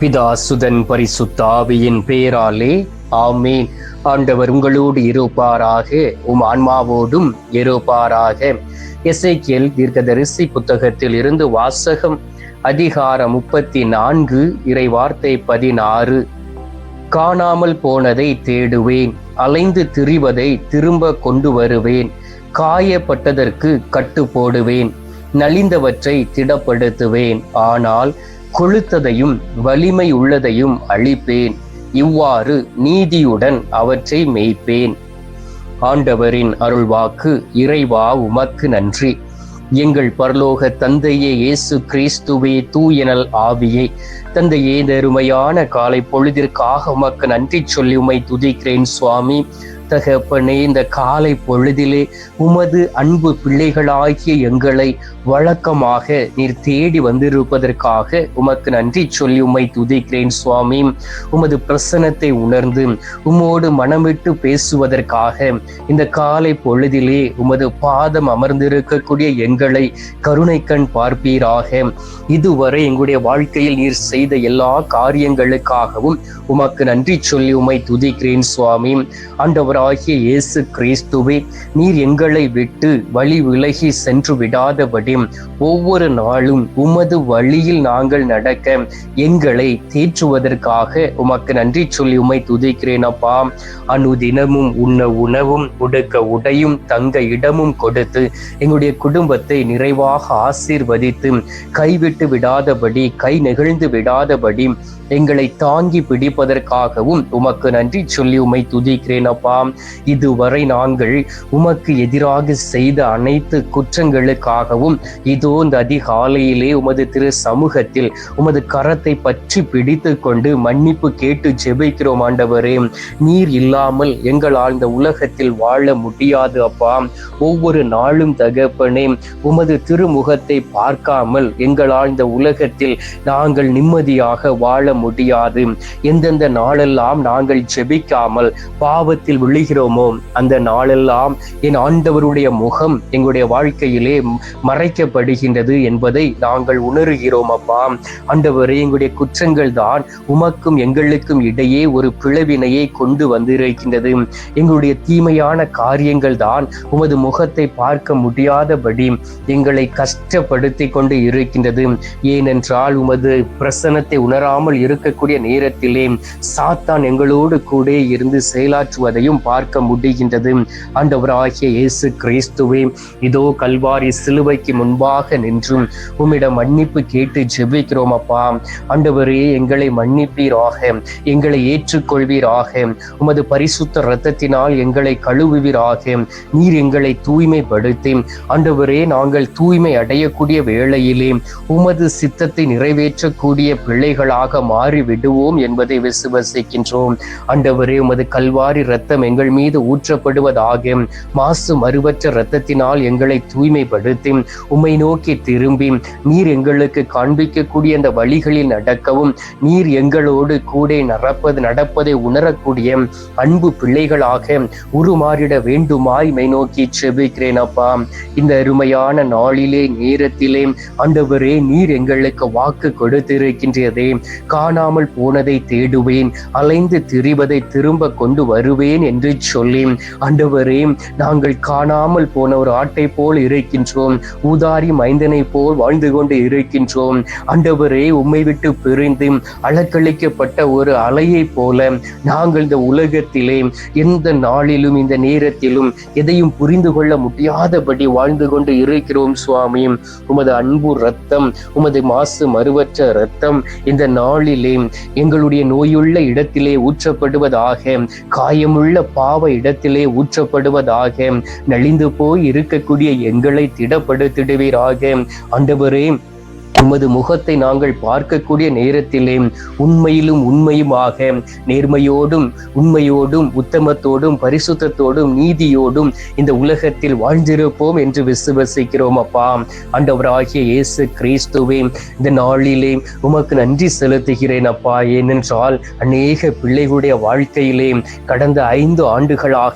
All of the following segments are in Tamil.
பிதா சுதன் பரிசுத்தாவியின் பேராலே ஆமீன். ஆண்டவர் உங்களோடு இருப்பாராக உம் ஆன்மாவோடும் இருப்பாராக. எஸ்ஐக்கியல் தீர்க்கதரிசி புத்தகத்தில் இருந்து வாசகம் அதிகாரம் முப்பத்தி நான்கு இறை வார்த்தை பதினாறு. காணாமல் போனதை தேடுவேன் அலைந்து திரிவதை திரும்ப கொண்டு வருவேன் காயப்பட்டதற்கு கட்டு போடுவேன் நலிந்தவற்றை திடப்படுத்துவேன். ஆனால் கொழுத்ததையும் வலிமை உள்ளதையும் அழிப்பேன். இவ்வாறு நீதியுடன் அவற்றை மேய்ப்பேன். ஆண்டவரின் அருள்வாக்கு இறைவா உமக்கு நன்றி. எங்கள் பரலோக தந்தையே இயேசு கிறிஸ்துவே தூயனல் ஆவியே. தந்தையே தருமையான காலை பொழுதிற்காக உமக்கு நன்றி சொல்லி உமை துதிக்கிறேன் சுவாமி. தகப்பனே இந்த காலை பொழுதிலே உமது அன்பு பிள்ளைகளாகிய எங்களை வழக்கமாக நீர் தேடி வந்திருப்பதற்காக உமக்கு நன்றி சொல்லி உம்மை துதிக்கிறேன் சுவாமி. உமது பிரசனத்தை உணர்ந்து உம்மோடு மனமிட்டு பேசுவதற்காக இந்த காலை பொழுதிலே உமது பாதம் அமர்ந்திருக்கக்கூடிய எங்களை கருணை கண் பார்ப்பீராக. இதுவரை எங்களுடைய வாழ்க்கையில் நீர் செய்த எல்லா காரியங்களுக்காகவும் உமக்கு நன்றி சொல்லி உம்மை துதிக்கிறேன் சுவாமி. ஆண்டவராகிய இயேசு கிறிஸ்துவே நீர் எங்களை விட்டு வழி விலகி சென்று விடாதபடி ஒவ்வொரு நாளும் உமது வழியில் நாங்கள் நடக்க எங்களை தேற்றுவதற்காக உமக்கு நன்றி சொல்லி உமை துதிக்கிறேன் அப்பா. அனுதினமும் உண்ண உணவும் உடுக்க உடையும் தங்க இடமும் கொடுத்து எங்களுடைய குடும்பத்தை நிறைவாக ஆசீர்வதித்து கைவிட்டு விடாதபடி கை நெகிழ்ந்து விடாதபடி எங்களை தாங்கி பிடிப்பதற்காகவும் உமக்கு நன்றி சொல்லி உமை துதிக்கிறேன் அப்பா. இதுவரை நாங்கள் உமக்கு எதிராக செய்த அனைத்து குற்றங்களுக்காகவும் இதோ இந்த அதிகாலையிலே உமது திரு சமூகத்தில் உமது கரத்தை பற்றி பிடித்து கொண்டு மன்னிப்பு கேட்டு ஜெபிக்கிறோம் ஆண்டவரே. நீர் இல்லாமல் எங்களால் இந்த உலகத்தில் வாழ முடியாது அப்பா. ஒவ்வொரு நாளும் தகப்பனே உமது திருமுகத்தை பார்க்காமல் எங்களால் இந்த உலகத்தில் நாங்கள் நிம்மதியாக வாழ முடியாது. எந்தெந்த நாளெல்லாம் நாங்கள் ஜெபிக்காமல் பாவத்தில் விழுகிறோமோ? அந்த நாளெல்லாம் என் ஆண்டவருடைய முகம் எங்களுடைய வாழ்க்கையிலே மறைக்கப்படுகின்றது என்பதை நாங்கள் உணர்கிறோம் அப்பா. ஆண்டவரே எங்களுடைய குற்றங்கள் தான் உமக்கும் எங்களுக்கும் இடையே ஒரு பிளவினையை கொண்டு வந்திருக்கின்றது. எங்களுடைய தீமையான காரியங்கள் தான் உமது முகத்தை பார்க்க முடியாதபடி எங்களை கஷ்டப்படுத்தி கொண்டு இருக்கின்றது. ஏனென்றால் உமது பிரசனத்தை உணராமல் இருக்கக்கூடிய நேரத்திலே சாத்தான் எங்களோடு கூட இருந்து செயலாற்றுவதையும் பார்க்க முடிகின்றது. ஆண்டவராகிய இயேசு கிறிஸ்துவே இதோ கல்வாரி சிலுவைக்கு முன்பாக நின்றும் உம்மிடம் மன்னிப்பு கேட்டு ஜெபிக்கிறோம் அப்பா. ஆண்டவரே எங்களை மன்னிப்பீராக எங்களை ஏற்றுக்கொள்வீராக உமது பரிசுத்த இரத்தத்தினால் எங்களை கழுவுவீராக நீர் எங்களை தூய்மைப்படுத்தி. ஆண்டவரே நாங்கள் தூய்மை அடையக்கூடிய வேளையிலே உமது சித்தத்தை நிறைவேற்றக்கூடிய பிள்ளைகளாக மாறிவிடுவோம் என்பதை விசுவசிக்கின்றோம். ஆண்டவரே உமது கல்வாரி ரத்தம் எங்கள் மீது ஊற்றப்படுவதாக. மாசு மறுவற்ற இரத்தத்தினால் எங்களை தூய்மைப்படுத்தி. உம்மை நோக்கி திரும்பி நீர் எங்களுக்கு காண்பிக்கக்கூடிய அந்த வழிகளில் நடக்கவும் நீர் எங்களோடு கூட நடப்பது நடப்பதை உணரக்கூடிய அன்பு பிள்ளைகளாக உருமாறிட வேண்டுமாய் மை நோக்கி செபிக்கிறேன் அப்பா. இந்த அருமையான நாளிலே நேரத்திலே ஆண்டவரே நீர் எங்களுக்கு வாக்கு கொடுத்திருக்கின்றதே. காணாமல் போனதை தேடுவேன் அலைந்து திரிவதை திரும்ப கொண்டு வருவேன் என்று சொல்லி ஆண்டவரே நாங்கள் காணாமல் போன ஒரு ஆட்டை போல் இருக்கின்றோம் ஊதாரி மைந்தனை போல் வாழ்ந்து கொண்டு இருக்கின்றோம் ஆண்டவரே உம்மை விட்டு பிரிந்து அலக்களிக்கப்பட்ட ஒரு அலையை போல நாங்கள் இந்த உலகத்திலே எந்த நாளிலும் இந்த நேரத்திலும் எதையும் புரிந்து கொள்ள முடியாதபடி வாழ்ந்து கொண்டு இருக்கிறோம் சுவாமி. உமது அன்பு ரத்தம் உமது மாசு மறுவற்ற ரத்தம் இந்த நாளிலே எங்களுடைய நோயுள்ள இடத்திலே ஊற்றப்படுவதாக காயமுள்ள பாவ இடத்திலே ஊற்றப்படுவதாக. நலிந்து போய் இருக்கக்கூடிய எங்களை திடப்படுத்திடுவீராக. ஆண்டவரே உமது முகத்தை நாங்கள் பார்க்கக்கூடிய நேரத்திலே உண்மையிலும் உண்மையுமாக நேர்மையோடும் உண்மையோடும் உத்தமத்தோடும் பரிசுத்தத்தோடும் நீதியோடும் இந்த உலகத்தில் வாழ்ந்திருப்போம் என்று விசுவசிக்கிறோம் அப்பா. ஆண்டவராகிய இயேசு கிறிஸ்துவே இந்த நாளிலே உமக்கு நன்றி செலுத்துகிறேன் அப்பா. ஏனென்றால் அநேக பிள்ளைகளுடைய வாழ்க்கையிலே கடந்த ஐந்து ஆண்டுகளாக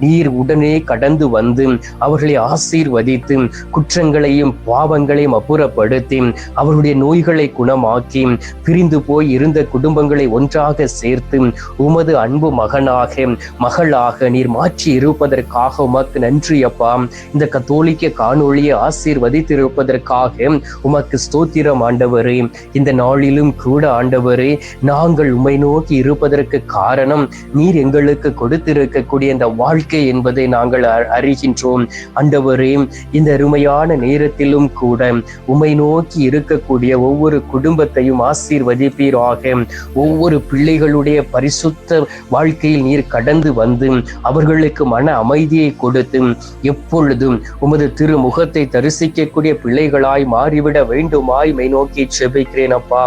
நீர் உடனே கடந்து வந்து அவர்களை ஆசீர்வதித்து குற்றங்களையும் பாவங்களையும் அப்புறப்படுத்தி அவருடைய நோய்களை குணமாக்கி பிரிந்து போய் இருந்த குடும்பங்களை ஒன்றாக சேர்த்து உமது அன்பு மகனாக மகளாக நீர் மாற்றி இருப்பதற்காக உமக்கு நன்றி அப்பா. இந்த கத்தோலிக்க காணொளியை ஆசீர்வதித்திருப்பதற்காக உமக்கு ஸ்தோத்திரம் ஆண்டவரே. இந்த நாளிலும் கூட ஆண்டவரே நாங்கள் உமை நோக்கி இருப்பதற்கு காரணம் நீர் எங்களுக்கு கொடுத்திருக்கக்கூடிய இந்த வாழ்க்கை என்பதை நாங்கள் அறிகின்றோம். ஆண்டவரே இந்த அருமையான நேரத்திலும் கூட உமை நோக்கி இருக்கக்கூடிய ஒவ்வொரு குடும்பத்தையும் ஆசீர்வதிப்பீராக. ஒவ்வொரு பிள்ளைகளுடைய பரிசுத்த வாழ்க்கையில் நீர் கடந்து வந்து அவர்களுக்கு மன அமைதியை கொடுத்து எப்பொழுதும் உமது திருமுகத்தை தரிசிக்கக்கூடிய பிள்ளைகளாய் மாறிவிட வேண்டுமாய் மை நோக்கி செபிக்கிறேன் அப்பா.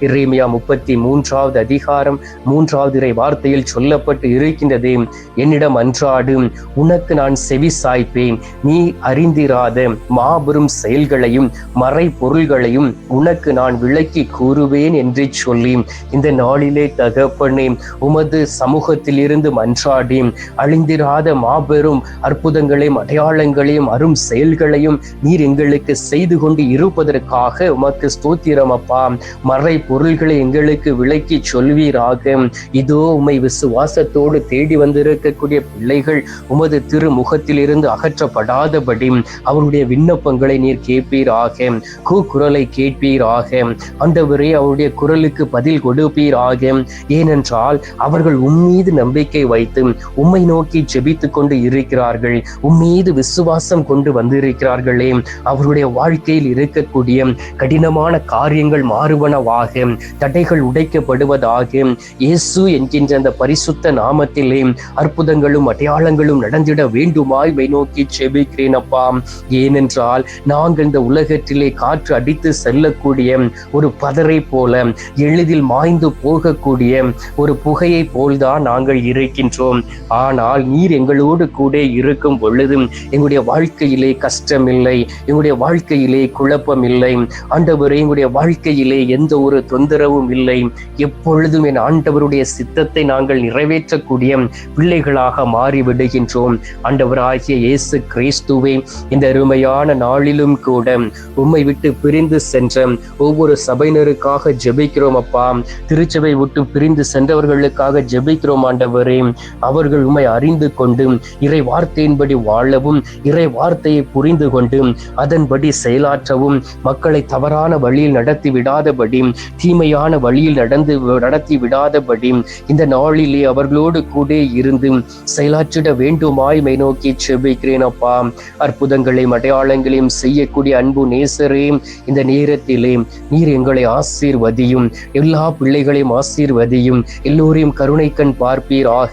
இறைமையா முப்பத்தி மூன்றாவது அதிகாரம் மூன்றாவது இறை வார்த்தையில் சொல்லப்பட்டு இருக்கின்றது. என்னிடம் அன்றாடு உனக்கு நான் செவி சாய்ப்பேன். நீ அறிந்திராத மாபெரும் செயல்களையும் மறை காரியங்களையும் உனக்கு நான் விளக்கி கூறுவேன் என்று சொல்லி இந்த நாளிலே தகப்பனே உமது சமூகத்தில் இருந்து மன்றாடி அழிந்திராத மாபெரும் அற்புதங்களையும் அடையாளங்களையும் அரும் செயல்களையும் நீர் எங்களுக்கு செய்து கொண்டு இருப்பதற்காக உமக்கு ஸ்தோத்திரம் அப்பா. மறை பொருள்களை எங்களுக்கு விளக்கி சொல்வீராக. இதோ உமை விசுவாசத்தோடு தேடி வந்திருக்கக்கூடிய பிள்ளைகள் உமது திருமுகத்திலிருந்து அகற்றப்படாதபடி அவருடைய விண்ணப்பங்களை நீர் கேட்பீராக. கூக்குரல் குரலை கேட்பீராக. ஆண்டவரே அவருடைய குரலுக்கு பதில் கொடுப்பீராக. ஏனென்றால் அவர்கள் உம்மீது நம்பிக்கை வைத்து உம்மை நோக்கி ஜெபித்துக் கொண்டு இருக்கிறார்கள். உம்மீது விசுவாசம் கொண்டு வந்திருக்கிறார்களே. அவருடைய வாழ்க்கையில் இருக்கக்கூடிய கடினமான காரியங்கள் மாறுவனவாக. தடைகள் உடைக்கப்படுவதாக. இயேசு என்கின்ற அந்த பரிசுத்த நாமத்திலே அற்புதங்களும் அடையாளங்களும் நடந்திட வேண்டுமாய் மை நோக்கி செபிக்கிறேன் அப்பா ஏனென்றால் நாங்கள் இந்த உலகத்திலே காற்று அடித்து செல்லக்கூடிய ஒரு பதரை போல எளிதில் மாய்ந்து போகக்கூடிய ஒரு புகையை போல்தான் நாங்கள் இருக்கின்றோம். ஆனால் நீர் எங்களோடு கூட இருக்கும் பொழுதும் எங்களுடைய வாழ்க்கையிலே கஷ்டம் இல்லை எங்களுடைய வாழ்க்கையிலே குழப்பம் இல்லை ஆண்டவரே எங்களுடைய வாழ்க்கையிலே எந்த ஒரு தொந்தரவும் இல்லை. எப்பொழுதும் என் ஆண்டவருடைய சித்தத்தை நாங்கள் நிறைவேற்றக்கூடிய பிள்ளைகளாக மாறிவிடுகின்றோம். ஆண்டவராகிய இயேசு கிறிஸ்துவே இந்த அருமையான நாளிலும் கூட உம்மை விட்டு பிரிந்து பிரிந்து சென்ற ஒவ்வொரு சபையினருக்காக ஜெபிக்கிறோம் அப்பா. திருச்சபை விட்டு பிரிந்து சென்றவர்களுக்காக ஜெபிக்கிறோம் ஆண்டவரே. அவர்கள் உண்மை அறிந்து கொண்டு இறை வார்த்தையின்படி வாழவும் இறை வார்த்தையை புரிந்து கொண்டு அதன்படி செயலாற்றவும் மக்களை தவறான வழியில் நடத்தி விடாதபடி தீமையான வழியில் நடந்து நடத்தி விடாதபடி இந்த நாளிலே அவர்களோடு கூட இருந்து செயலாற்றிட வேண்டுமாய் மை நோக்கி செபிக்கிறேன் அப்பா. அற்புதங்களையும் அடையாளங்களையும் செய்யக்கூடிய அன்பு நேசரே இந்த நேரத்திலே நீர் எங்களை ஆசீர்வதியும். எல்லா பிள்ளைகளையும் ஆசீர்வதியும். எல்லோரையும் கருணை கண் பார்ப்பீர் ஆக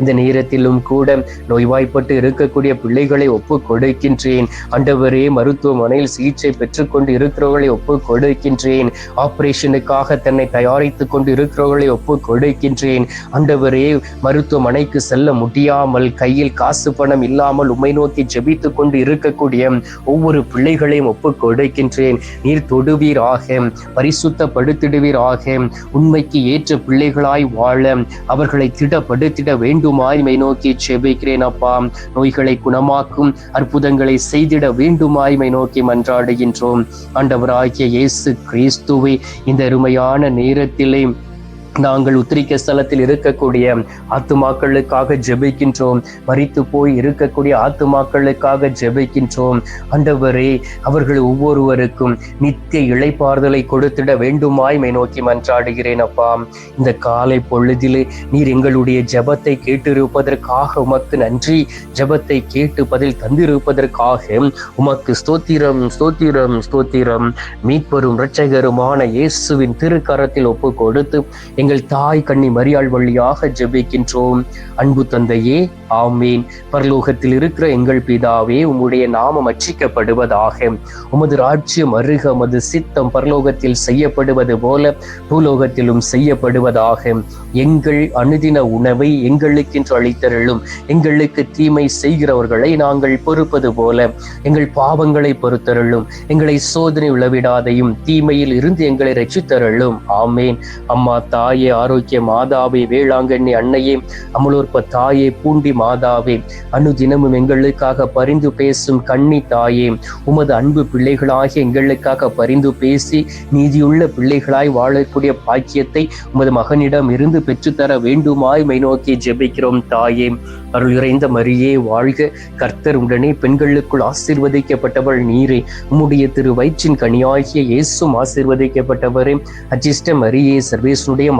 இந்த நேரத்திலும் கூட நோய்வாய்ப்பட்டு இருக்கக்கூடிய பிள்ளைகளை ஒப்பு கொடுக்கின்றேன் ஆண்டவரே மருத்துவமனையில் சிகிச்சை பெற்றுக்கொண்டு இருக்கிறவர்களை ஒப்பு கொடுக்கின்றேன் ஆபரேஷனுக்காக தன்னை தயாரித்துக் கொண்டு இருக்கிறவர்களை ஒப்பு கொடுக்கின்றேன் ஆண்டவரே மருத்துவமனைக்கு செல்ல முடியாமல் கையில் காசு பணம் இல்லாமல் உமை நோக்கி ஜெபித்துக் கொண்டு இருக்கக்கூடிய ஒவ்வொரு பிள்ளைகளையும் ஒப்பு கொடுக்கின்றேன் நீர் தொடுவீராக பரிசுத்தப்படுத்திடுவீராக. உண்மைக்கு ஏற்ற பிள்ளைகளாய் வாழ அவர்களை திடப்படுத்திட வேண்டுமாய் மை நோக்கி செபிக்கிறேன் அப்பா. நோய்களை குணமாக்கும் அற்புதங்களை செய்திட வேண்டுமாய் மை நோக்கி மன்றாடுகின்றோம். ஆண்டவராகிய இயேசு கிறிஸ்துவை இந்த அருமையான நேரத்திலே நாங்கள் உத்திரிக்க ஸ்தலத்தில் இருக்கக்கூடிய ஆத்துமாக்களுக்காக ஜெபிக்கின்றோம். மறித்து போய் இருக்கக்கூடிய ஆத்துமாக்களுக்காக ஜெபிக்கின்றோம். ஆண்டவரே அவர்கள் ஒவ்வொருவருக்கும் நித்திய இழைப்பாறுதலை கொடுத்திட வேண்டுமாய்மை நோக்கி மன்றாடுகிறேன் அப்பா. இந்த காலை பொழுதிலே நீர் எங்களுடைய ஜெபத்தை கேட்டிருப்பதற்காக உமக்கு நன்றி. ஜெபத்தை கேட்டு பதில் தந்திருப்பதற்காக உமக்கு ஸ்தோத்திரம் ஸ்தோத்திரம் ஸ்தோத்திரம். மீட்பெரும் இரட்சகருமான இயேசுவின் திருக்கரத்தில் ஒப்பு கொடுத்து எங்கள் தாய் கண்ணி மரியாள் வழியாக ஜெபிக்கின்றோம். அன்பு தந்தையே ஆமீன். பரலோகத்தில் இருக்கிற எங்கள் பிதாவே உம்முடைய நாமம் அச்சிக்கப்படுவதாக. உமது ராஜ்யம் அருக உமது சித்தம் பரலோகத்தில் செய்யப்படுவது போல பூலோகத்திலும் செய்யப்படுவதாக. எங்கள் அனுதின உணவை எங்களுக்கென்று அளித்தருளும். எங்களுக்கு தீமை செய்கிறவர்களை நாங்கள் பொறுப்பது போல எங்கள் பாவங்களை பொறுத்தருளும். எங்களை சோதனை உளவிடாதையும் தீமையில் இருந்து எங்களை ரட்சித்தருளும். ஆமேன். அம்மா தாய் தாயே ஆரோக்கிய மாதாவே வேளாங்கண்ணி அன்னையே அமலோற்ப தாயே பூண்டி மாதாவே. அனுதினமும் எங்களுக்காக பரிந்து பேசும் கண்ணி தாயே உமது அன்பு பிள்ளைகளாகிய எங்களுக்காக பரிந்து பேசி நீதியுள்ள பிள்ளைகளாய் வாழக்கூடிய பாக்கியத்தை உமது மகனிடம் இருந்து பெற்றுத்தர வேண்டுமாய் மை நோக்கி ஜெபிக்கிறோம் தாயே. அருள் இறைந்த மரியே வாழ்க. கர்த்தர் உடனே பெண்களுக்குள் ஆசீர்வதிக்கப்பட்டவள் நீரே. உம்முடைய திரு வயிற்றின் கனியாகிய இயேசும் ஆசீர்வதிக்கப்பட்டவரே. அஜிஷ்ட மரியே சர்வேசனுடைய